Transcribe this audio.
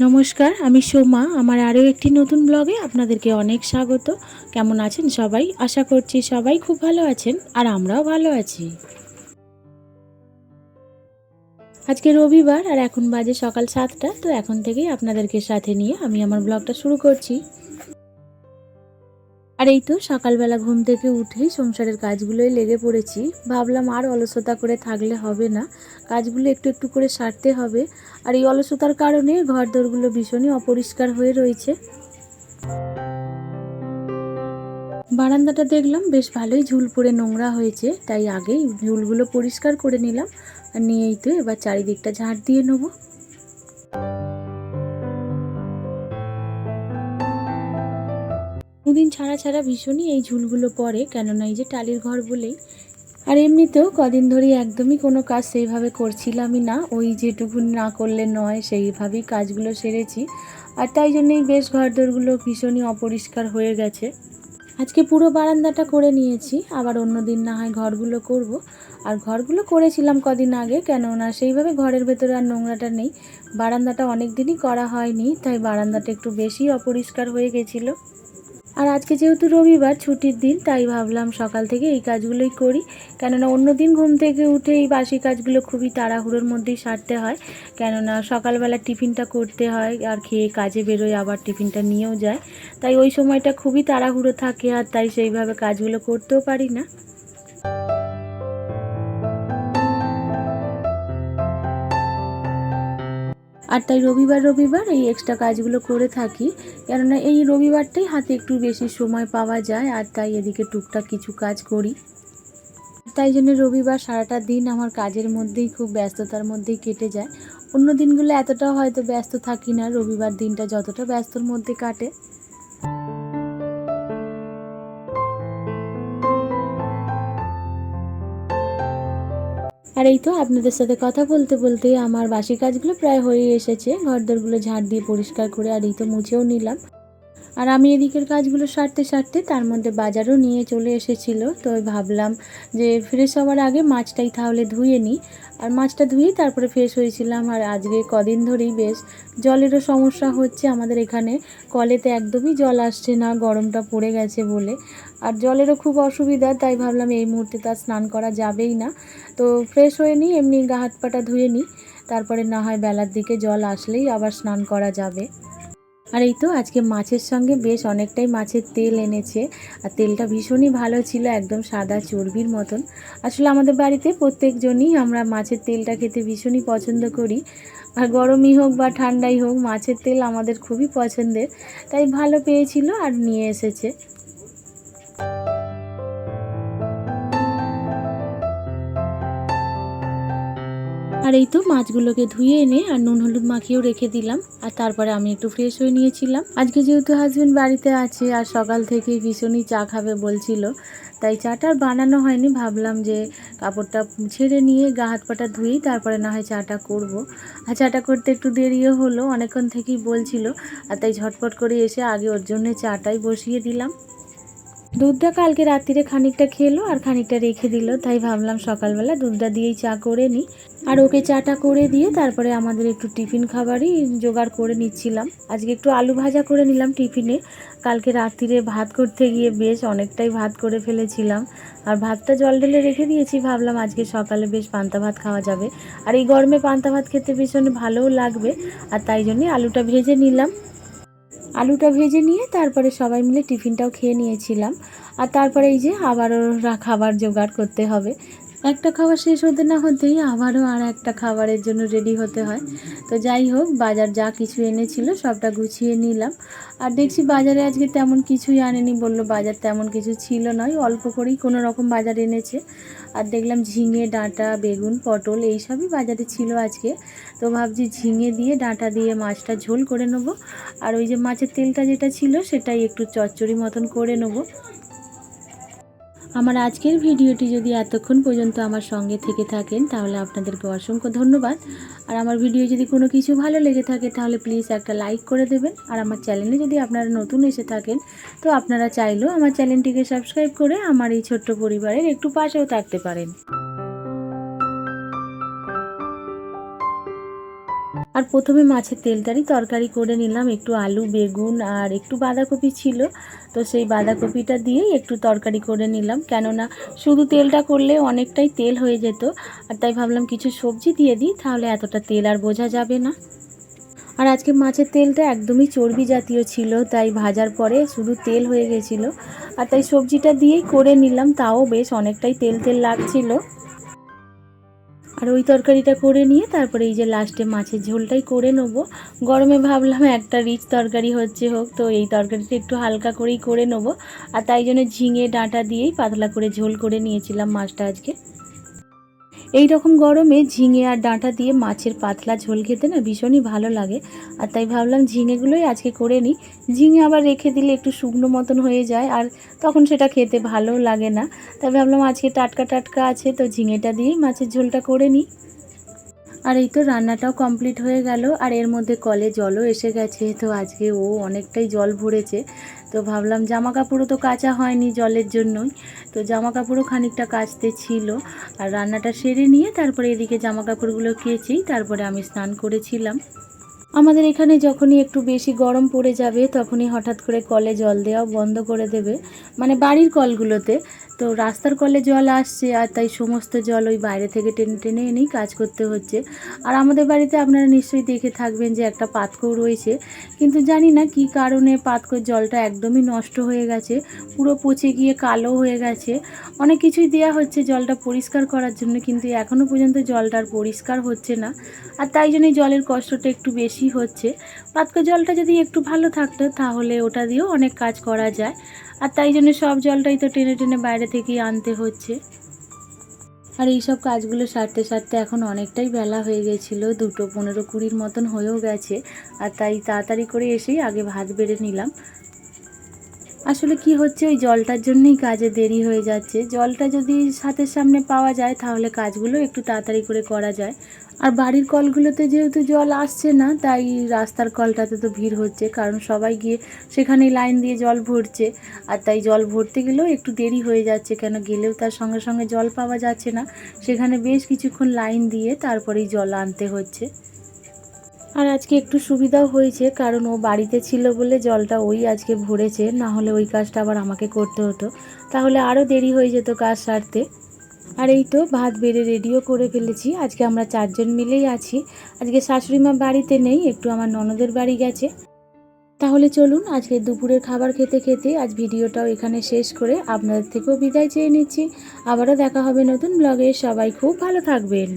নমস্কার, আমি সোমা। আমার আরও একটি নতুন ব্লগে আপনাদেরকে অনেক স্বাগত। কেমন আছেন সবাই? আশা করছি সবাই খুব ভালো আছেন আর আমরাও ভালো আছি। আজকে রবিবার আর এখন বাজে সকাল সাতটা, তো এখন থেকেই আপনাদেরকে সাথে নিয়ে আমি আমার ব্লগটা শুরু করছি। আর এই তো সকালবেলা ঘুম থেকে উঠেই সংসারের কাজগুলোই লেগে পড়েছি। ভাবলাম আর অলসতা করে থাকলে হবে না, কাজগুলো একটু একটু করে সারতে হবে। আর এই অলসতার কারণে ঘর দোরগুলো ভীষণই অপরিষ্কার হয়ে রয়েছে। বারান্দাটা দেখলাম বেশ ভালোই ঝুল পড়ে নোংরা হয়েছে, তাই আগেই ঝুলগুলো পরিষ্কার করে নিলাম। আর নিয়েই তো এবার চারিদিকটা ঝাঁট দিয়ে নেব। দুদিন ছাড়া ছাড়া ভীষণই এই ঝুলগুলো পড়ে, কেননা এই যে টালির ঘর বলেই। আর এমনিতেও কদিন ধরে একদমই কোনো কাজ সেইভাবে করছিলামই না, ওই যেটুকু না করলে নয় সেইভাবেই কাজগুলো সেরেছি। আর তাই জন্যই বেশ ঘরদোরগুলো ভীষণই অপরিষ্কার হয়ে গেছে। আজকে পুরো বারান্দাটা করে নিয়েছি, আবার অন্য দিন না হয় ঘরগুলো করব। আর ঘরগুলো করেছিলাম কদিন আগে, কেননা সেইভাবে ঘরের ভেতরে আর নোংরাটা নেই। বারান্দাটা অনেক দিনই করা হয়নি, তাই বারান্দাটা একটু বেশি অপরিষ্কার হয়ে গেছিল। আর আজকে যেহেতু রবিবার, ছুটির দিন, তাই ভাবলাম সকাল থেকে এই কাজগুলোই করি। কেননা অন্য দিন ঘুম থেকে উঠে এই বাসি কাজগুলো খুবই তাড়াহুড়োর মধ্যেই সারতে হয়। কেননা সকালবেলা টিফিনটা করতে হয় আর খেয়ে কাজে বেরোয়, আবার টিফিনটা নিয়েও যায়। তাই ওই সময়টা খুবই তাড়াহুড়ো থাকে আর তাই সেইভাবে কাজগুলো করতেও পারি না। আর তাই রবিবার রবিবার এই এক্সট্রা কাজগুলো করে থাকি। কেননা এই রবিবারটাই হাতে একটু বেশি সময় পাওয়া যায় আর তাই এদিকে টুকটাক কিছু কাজ করি। তাই জন্য রবিবার সারাটা দিন আমার কাজের মধ্যেই খুব ব্যস্ততার মধ্যেই কেটে যায়। অন্য দিনগুলো এতটাও হয়তো ব্যস্ত থাকি না, রবিবার দিনটা যতটা ব্যস্তর মধ্যে কাটে। আর এই তো আপনাদের সাথে কথা বলতে বলতে আমার বাসি কাজগুলো প্রায় হয়ে এসেছে। ঘরদোরগুলো ঝাড় দিয়ে পরিষ্কার করে আর এই তো মুছেও নিলাম। আর আমি এদিকের কাজগুলো সারতে সারতে তার মধ্যে বাজারও নিয়ে চলে এসেছিল। তো ভাবলাম যে ফ্রেশ হওয়ার আগে মাছটাই তাহলে ধুয়ে নিই। আর মাছটা ধুয়েই তারপরে ফ্রেশ হয়েছিলাম। আর আজকে কদিন ধরেই বেশ জলেরও সমস্যা হচ্ছে আমাদের এখানে। কলেতে একদমই জল আসছে না, গরমটা পড়ে গেছে বলে। আর জলেরও খুব অসুবিধা, তাই ভাবলাম এই মুহূর্তে তার স্নান করা যাবেই না। তো ফ্রেশ হয়ে নিই, এমনি গা হাত পাটা ধুয়ে নিই। তারপরে না হয় বেলার দিকে জল আসলেই আবার স্নান করা যাবে। আর এই তো আজকে মাছের সঙ্গে বেশ অনেকটাই মাছের তেল এনেছে। আর তেলটা ভীষণই ভালো ছিল, একদম সাদা চর্বির মতন। আসলে আমাদের বাড়িতে প্রত্যেকজনই আমরা মাছের তেলটা খেতে ভীষণই পছন্দ করি। আর গরমই হোক বা ঠান্ডাই হোক, মাছের তেল আমাদের খুবই পছন্দের। তাই ভালো পেয়েছিল আর নিয়ে এসেছে। আর এই তো মাছগুলোকে ধুয়ে এনে আর নুন হলুদ মাখিয়েও রেখে দিলাম। আর তারপরে আমি একটু ফ্রেশ হয়ে নিয়েছিলাম। আজকে যেহেতু হাজবেন্ড বাড়িতে আছে আর সকাল থেকে ভীষণই চা খাবে বলছিল, তাই চাটা বানানো হয়নি। ভাবলাম যে কাপড়টা ছেড়ে নিয়ে গা হাত পাটা ধুয়েই তারপরে না হয় চাটা করব। আর চাটা করতে একটু দেরিও হলো, অনেকক্ষণ থেকেই বলছিল। আর তাই ঝটপট করে এসে আগে ওর জন্য চাটাই বসিয়ে দিলাম। দুধটা কালকে রাত্রিরে খানিকটা খেলো আর খানিকটা রেখে দিল। তাই ভাবলাম সকালবেলা দুধটা দিয়েই চা করে নিই আর ওকে চাটা করে দিয়ে তারপরে আমাদের একটু টিফিন খাবারই জোগাড় করে নিচ্ছিলাম। আজকে একটু আলু ভাজা করে নিলাম টিফিনে। কালকে রাত্রিরে ভাত করতে গিয়ে বেশ অনেকটাই ভাত করে ফেলেছিলাম। আর ভাতটা জল ঢেলে রেখে দিয়েছি, ভাবলাম আজকে সকালে বেশ পান্তা ভাত খাওয়া যাবে। আর এই গরমে পান্তা ভাত খেতে ভীষণ ভালোও লাগবে। আর তাই জন্যে আলুটা ভেজে নিলাম। আলুটা ভেজে নিয়ে তারপরে সবাই মিলে টিফিনটাও খেয়ে নিয়েছিলাম। আর তারপরে এই যে আবারও খাবার জোগাড় করতে হবে। একটা খাবার শেষ হতে না হতেই আবারও আর একটা খাবারের জন্য রেডি হতে হয়। তো যাই হোক, বাজার যা কিছু এনেছিল সবটা গুছিয়ে নিলাম। আর দেখছি বাজারে আজকে তেমন কিছুই আনেনি বলল, বাজার তেমন কিছু ছিল নয় অল্প করেই কোনো রকম বাজার এনেছে। আর দেখলাম ঝিঙে, ডাঁটা, বেগুন, পটল এইসবই বাজারে ছিল আজকে। তো ভাবছি ঝিঙে দিয়ে, ডাঁটা দিয়ে মাছটা ঝোল করে নেব। আর ওই যে মাছের তেলটা যেটা ছিল সেটাই একটু চচ্চড়ি মতন করে নেব। আমার আজকের ভিডিওটি যদি এতক্ষণ পর্যন্ত আমার সঙ্গে থেকে থাকেন, তাহলে আপনাদেরকে অসংখ্য ধন্যবাদ। আর আমার ভিডিও যদি কোনো কিছু ভালো লেগে থাকে, তাহলে প্লিজ একটা লাইক করে দেবেন। আর আমার চ্যানেলে যদি আপনারা নতুন এসে থাকেন, তো আপনারা চাইলেও আমার চ্যানেলটিকে সাবস্ক্রাইব করে আমার এই ছোট্ট পরিবারের একটু পাশেও থাকতে পারেন। আর প্রথমে মাছের তেলটারই তরকারি করে নিলাম। একটু আলু, বেগুন আর একটু বাঁধাকপি ছিল। তো সেই বাঁধাকপিটা দিয়েই একটু তরকারি করে নিলাম। কেননা শুধু তেলটা করলে অনেকটাই তেল হয়ে যেত। আর তাই ভাবলাম কিছু সবজি দিয়ে দিই, তাহলে এতটা তেল আর বোঝা যাবে না। আর আজকে মাছের তেলটা একদমই চর্বি জাতীয় ছিল, তাই ভাজার পরে শুধু তেল হয়ে গেছিল। আর তাই সবজিটা দিয়েই করে নিলাম, তাও বেশ অনেকটাই তেল তেল লাগছিল। আর ওই তরকারিটা করে নিয়ে তারপরে এই যে লাস্টে মাছের ঝোলটাই করে নেব। গরমে ভাবলাম একটা রিচ তরকারি হচ্ছে হোক, তো এই তরকারিটা একটু হালকা করেই করে নেব। আর তাই জন্য ঝিঙে, ডাঁটা দিয়েই পাতলা করে ঝোল করে নিয়েছিলাম মাছটা আজকে। এই রকম গরমে ঝিঙে আর ডাঁটা দিয়ে মাছের পাতলা ঝোল খেতে না ভীষণই ভালো লাগে। আর তাই ভাবলাম ঝিঙেগুলোই আজকে করে নিই। ঝিঙে আবার রেখে দিলে একটু শুকনো মতন হয়ে যায় আর তখন সেটা খেতে ভালোও লাগে না। তাই ভাবলাম আজকে টাটকা টাটকা আছে তো ঝিঙেটা দিয়েই মাছের ঝোলটা করে নিই। আর এই তো রান্নাটাও কমপ্লিট হয়ে গেল। আর এর মধ্যে কলে জলও এসে গেছে। তো আজকে ও অনেকটাই জল ভরেছে। তো ভাবলাম জামা কাপড়ও তো কাচা হয়নি জলের জন্যই। তো জামা কাপড়ও খানিকটা কাচতে ছিল। আর রান্নাটা সেরে নিয়ে তারপরে এদিকে জামা কাপড়গুলো কেচেই তারপরে আমি স্নান করেছিলাম। আমাদের এখানে যখনই একটু বেশি গরম পড়ে যাবে, তখনই হঠাৎ করে কলে জল দেওয়া বন্ধ করে দেবে। মানে বাড়ির কলগুলোতে। তো রাস্তার কলে জল আসছে আর তাই সমস্ত জল ওই বাইরে থেকে টেনে টেনে এনেই কাজ করতে হচ্ছে। আর আমাদের বাড়িতে আপনারা নিশ্চয়ই দেখে থাকবেন যে একটা পাতকও রয়েছে। কিন্তু জানি না কি কারণে পাতকোর জলটা একদমই নষ্ট হয়ে গেছে, পুরো পচে গিয়ে কালো হয়ে গেছে। অনেক কিছুই দেওয়া হচ্ছে জলটা পরিষ্কার করার জন্য, কিন্তু এখনও পর্যন্ত জলটা আর পরিষ্কার হচ্ছে না। আর তাই জন্যই জলের কষ্টটা একটু বেশি হচ্ছে। পাতকো জলটা যদি একটু ভালো থাকতো, তাহলে ওটা দিয়েও অনেক কাজ করা যায়। আর তাই জন্য সব জলটাই তো টেনে টেনে বাইরে থেকেই আনতে হচ্ছে। আর এই সব কাজগুলো সারতে সারতে এখন অনেকটাই বেলা হয়ে গেছিল, দুটো পনেরো কুড়ির মতন হয়েও গেছে, আর তাই তাড়াতাড়ি করে এসেই আগে ভাত বেড়ে নিলাম। আসলে কি হচ্ছে, ওই জলটার জন্যই কাজে দেরি হয়ে যাচ্ছে। জলটা যদি হাতের সামনে পাওয়া যায়, তাহলে কাজগুলো একটু তাড়াতাড়ি করে করা যায়। আর বাড়ির কলগুলোতে যেহেতু জল আসছে না, তাই রাস্তার কলটাতে তো ভিড় হচ্ছে, কারণ সবাই গিয়ে সেখানেই লাইন দিয়ে জল ভরছে। আর তাই জল ভরতে গেলেও একটু দেরি হয়ে যাচ্ছে, কেন গেলেও তার সঙ্গে সঙ্গে জল পাওয়া যাচ্ছে না। সেখানে বেশ কিছুক্ষণ লাইন দিয়ে তারপরেই জল আনতে হচ্ছে। আর আজকে একটু সুবিধাও হয়েছে, কারণ ও বাড়িতে ছিল বলে জলটা ওই আজকে ভরেছে, না হলে ওই কাজটা আবার আমাকে করতে হতো। তাহলে আরও দেরি হয়ে যেত কাজ সারতে। আর এই তো ভাত বেড়ে রেডিও করে ফেলেছি। আজকে আমরা চারজন মিলেই আছি। আজকে শাশুড়ি মা বাড়িতে নেই, একটু আমার ননদের বাড়ি গেছে। তাহলে চলুন, আজকে দুপুরের খাবার খেতে খেতে আজ ভিডিওটাও এখানে শেষ করে আপনাদের থেকেও বিদায় চেয়ে নিচ্ছি। আবারও দেখা হবে নতুন ব্লগে সবাই খুব ভালো থাকবেন।